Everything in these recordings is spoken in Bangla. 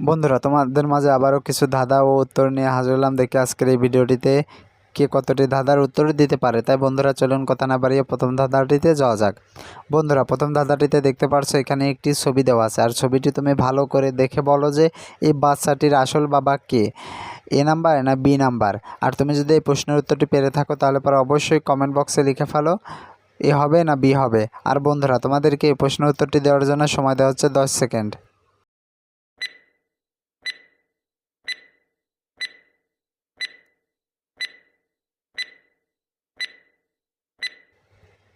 বন্ধুরা, তোমাদের মাঝে আবারও কিছু ধাঁধা ও উত্তর নিয়ে হাজির হলাম। দেখে আজকের এই ভিডিওটিতে কে কতটি ধাঁধার উত্তর দিতে পারে। তাই বন্ধুরা, চলুন কথা না বাড়িয়ে প্রথম ধাঁধাটিতে যাওয়া যাক। বন্ধুরা, প্রথম ধাঁধাটিতে দেখতে পারছ, এখানে একটি ছবি দেওয়া আছে। আর ছবিটি তুমি ভালো করে দেখে বলো যে এই বাচ্চাটির আসল বাবা কে? এ নাম্বার না বি নাম্বার? আর তুমি যদি এই প্রশ্নের উত্তরটি পেরে থাকো, তাহলে পরে অবশ্যই কমেন্ট বক্সে লিখে ফেলো, এ হবে না বি হবে। আর বন্ধুরা, তোমাদেরকে এই প্রশ্নের উত্তরটি দেওয়ার জন্য সময় দেওয়া হচ্ছে দশ সেকেন্ড।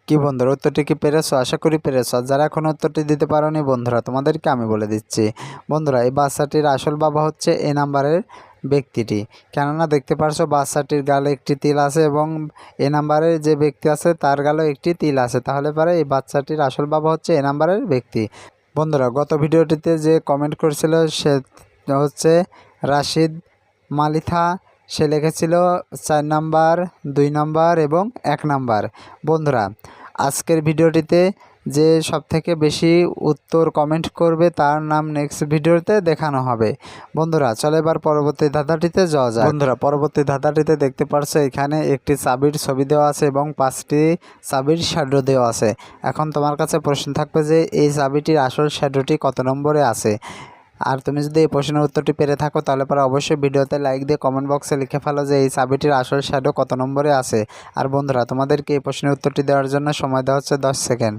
কি বন্ধুরা, উত্তরটি কি পেরেছ? আশা করি পেরেছ। যারা এখন উত্তরটি দিতে পারোনি বন্ধুরা, তোমাদেরকে আমি বলে দিচ্ছি। বন্ধুরা, এই বাচ্চাটির আসল বাবা হচ্ছে এ নাম্বারের ব্যক্তিটি। কেননা দেখতে পারছ, বাচ্চাটির গালে একটি তিল আছে এবং এ নাম্বারের যে ব্যক্তি আছে, তার গালেও একটি তিল আছে। তাহলে পরে এই বাচ্চাটির আসল বাবা হচ্ছে এ নাম্বারের ব্যক্তি। বন্ধুরা, গত ভিডিওটিতে যে কমেন্ট করেছিল, সে হচ্ছে রাশিদ মালিথা। সে লিখেছিল, চার নাম্বার, দুই নাম্বার এবং এক নাম্বার। বন্ধুরা আজকের ভিডিওটিতে যে সবথেকে বেশি উত্তর কমেন্ট করবে তার নাম নেক্সট ভিডিওতে দেখানো হবে। বন্ধুরা, চলো এবার পরবর্তী ধাঁধাটিতে যাওয়া যায় বন্ধুরা, পরবর্তী ধাঁধাটিতে দেখতে পারছ, এখানে একটি চাবির ছবি দেওয়া আছে এবং পাঁচটি চাবির শ্যাডো দেওয়া আছে। এখন তোমার কাছে প্রশ্ন থাকবে যে, এই চাবিটির আসল শ্যাডোটি কত নম্বরে আছে? আর তুমি যদি এই প্রশ্নের উত্তরটি পেরে থাকো, তাহলে পরে অবশ্যই ভিডিওতে লাইক দিয়ে কমেন্ট বক্সে লিখে ফেলো যে এই চাবিটির আসল শ্যাডো কত নম্বরে আছে। আর বন্ধুরা, তোমাদেরকে এই প্রশ্নের উত্তরটি দেওয়ার জন্য সময় দেওয়া হচ্ছে দশ সেকেন্ড।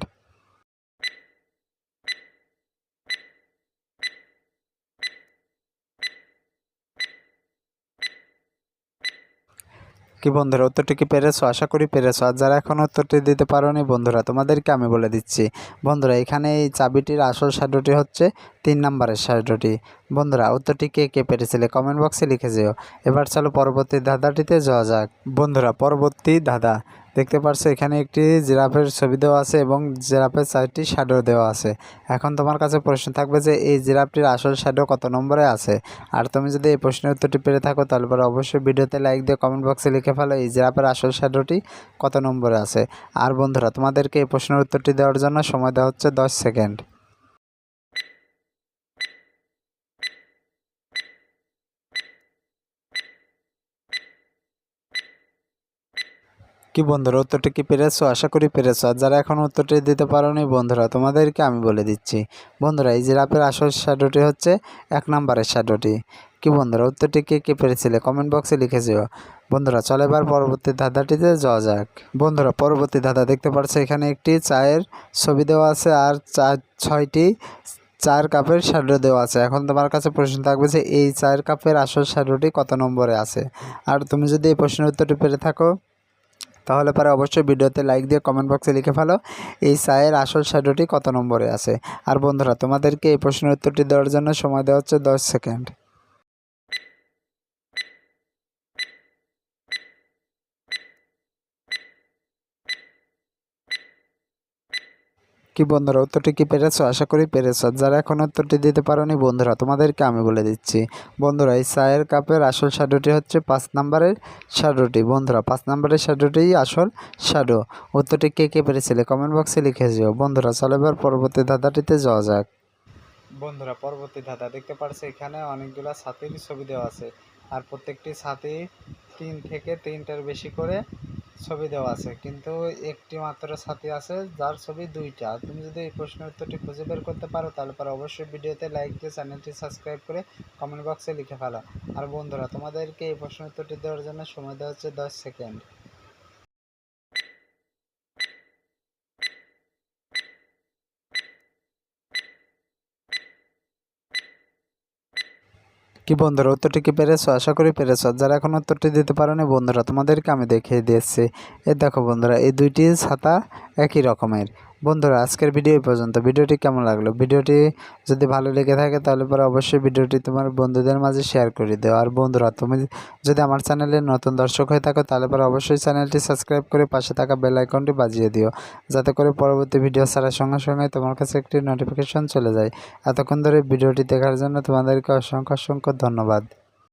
কি বন্ধুরা, উত্তরটি কি পেরেছ? আশা করি পেরেছ। আর যারা এখন উত্তরটি দিতে পারোনি বন্ধুরা, তোমাদেরকে আমি বলে দিচ্ছি। বন্ধুরা, এখানে এই চাবিটির আসল শ্যাডোটি হচ্ছে তিন নাম্বারের শ্যাডোটি বন্ধুরা, উত্তরটি কে কে পেরেছিলে কমেন্ট বক্সে লিখে যেও। এবার চলো পরবর্তী ধাঁধাটিতে যাওয়া যাক। বন্ধুরা, পরবর্তী ধাঁধা। দেখতে পারছ, এখানে একটি জিরাফের ছবি দেওয়া আছে এবং জিরাফের চারটি শ্যাডো দেওয়া আছে। এখন তোমার কাছে প্রশ্ন থাকবে যে, এই জিরাফটির আসল শ্যাডো কত নম্বরে আছে? আর তুমি যদি এই প্রশ্নের উত্তরটি পেরে থাকো, তাহলে পরে অবশ্যই ভিডিওতে লাইক দিয়ে কমেন্ট বক্সে লিখে ফেলো, এই জিরাফের আসল শ্যাডোটি কত নম্বরে আছে। আর বন্ধুরা, তোমাদেরকে এই প্রশ্নের উত্তরটি দেওয়ার জন্য সময় দেওয়া হচ্ছে দশ সেকেন্ড। কি বন্ধুরা, উত্তরটি কি পেরেছ? আশা করি পেরেছ। আর যারা এখন উত্তরটি দিতে পারোনি বন্ধুরা, তোমাদেরকে আমি বলে দিচ্ছি। বন্ধুরা, এই জিরাপের আসল শ্যাডোটি হচ্ছে এক নম্বরের শ্যাডোটি কি বন্ধুরা, উত্তরটি কে কে পেরেছিলে? কমেন্ট বক্সে লিখে যেও। বন্ধুরা, চলে এবার পরবর্তী ধাঁধাটিতে যাওয়া যাক। বন্ধুরা, পরবর্তী ধাঁধা দেখতে পাচ্ছ, এখানে একটি চায়ের ছবি দেওয়া আছে আর চা ছয়টি চার কাপের শ্যাডো দেওয়া আছে। এখন তোমার কাছে প্রশ্ন থাকবে যে, এই চায়ের কাপের আসল শ্যাডোটি কত নম্বরে আছে? আর তুমি যদি এই প্রশ্নের উত্তরটি পেরে থাকো তাহলে পরে অবশ্যই ভিডিওতে লাইক দিয়ে কমেন্ট বক্সে লিখে ফেলো। এই সায়ের আসল শ্যাডোটি কত নম্বরে আছে? আর বন্ধুরা, তোমাদেরকে এই প্রশ্নের উত্তরটি দেওয়ার জন্য সময় দেওয়া হচ্ছে দশ সেকেন্ড। কি বন্ধুরা, উত্তরটি কি পেরেছ? আশা করি পেরেছ। যারা এখন উত্তরটি দিতে পারোনি বন্ধুরা, তোমাদেরকে আমি বলে দিচ্ছি। বন্ধুরা, এই চায়ের কাপের আসল শ্যাডোটি হচ্ছে পাঁচ নাম্বারের শ্যাডোটি বন্ধুরা, পাঁচ নাম্বারের শ্যাডোটিই আসল শ্যাডো উত্তরটি কে কে পেরেছিলে? কমেন্ট বক্সে লিখে যেও বন্ধুরা, চলো এবার পরবর্তী ধাঁধাটিতে যাওয়া যাক। বন্ধুরা, পরবর্তী ধাঁধা দেখতে পারছে, এখানে অনেকগুলো ছাতির ছবি দেওয়া আছে। আর প্রত্যেকটি ছাতি তিন থেকে তিনটার বেশি করে ছবি দেওয়া আছে। কিন্তু একটি মাত্র ছাতি আছে, যার ছবি দুইটা। তুমি যদি এই প্রশ্নের উত্তরটি খুঁজে বের করতে পারো, তাহলে পরে অবশ্যই ভিডিওতে লাইক দিয়ে চ্যানেলটি সাবস্ক্রাইব করে কমেন্ট বক্সে লিখে ফেলো। আর বন্ধুরা, তোমাদেরকে এই প্রশ্নের উত্তরটি দেওয়ার জন্য সময় দেওয়া হচ্ছে দশ সেকেন্ড। কি বন্ধুরা উত্তরটি কি পেরেছ? আশা করি পেরেছ। যারা এখন উত্তরটি দিতে পারোনি, বন্ধুরা, তোমাদেরকে আমি দেখিয়ে দিয়েছি। এ দেখো বন্ধুরা, এই দুইটি ছাতা একই রকমের। বন্ধুরা, আজকের ভিডিও পর্যন্ত। ভিডিওটি কেমন লাগল? ভিডিওটি যদি ভালো লেগে থাকে, তাহলে পরে অবশ্যই ভিডিওটি তোমার বন্ধুদের মাঝে শেয়ার করে দিও। আর বন্ধুরা, তুমি যদি আমার চ্যানেলে নতুন দর্শক হয়ে থাকো, তাহলে পরে অবশ্যই চ্যানেলটি সাবস্ক্রাইব করে পাশে থাকা বেল আইকনটি বাজিয়ে দিও, যাতে করে পরবর্তী ভিডিও ছাড়ার সঙ্গে সঙ্গে তোমার কাছে একটি নোটিফিকেশন চলে যায়। এতক্ষণ ধরে ভিডিওটি দেখার জন্য তোমাদেরকে অসংখ্য অসংখ্য ধন্যবাদ।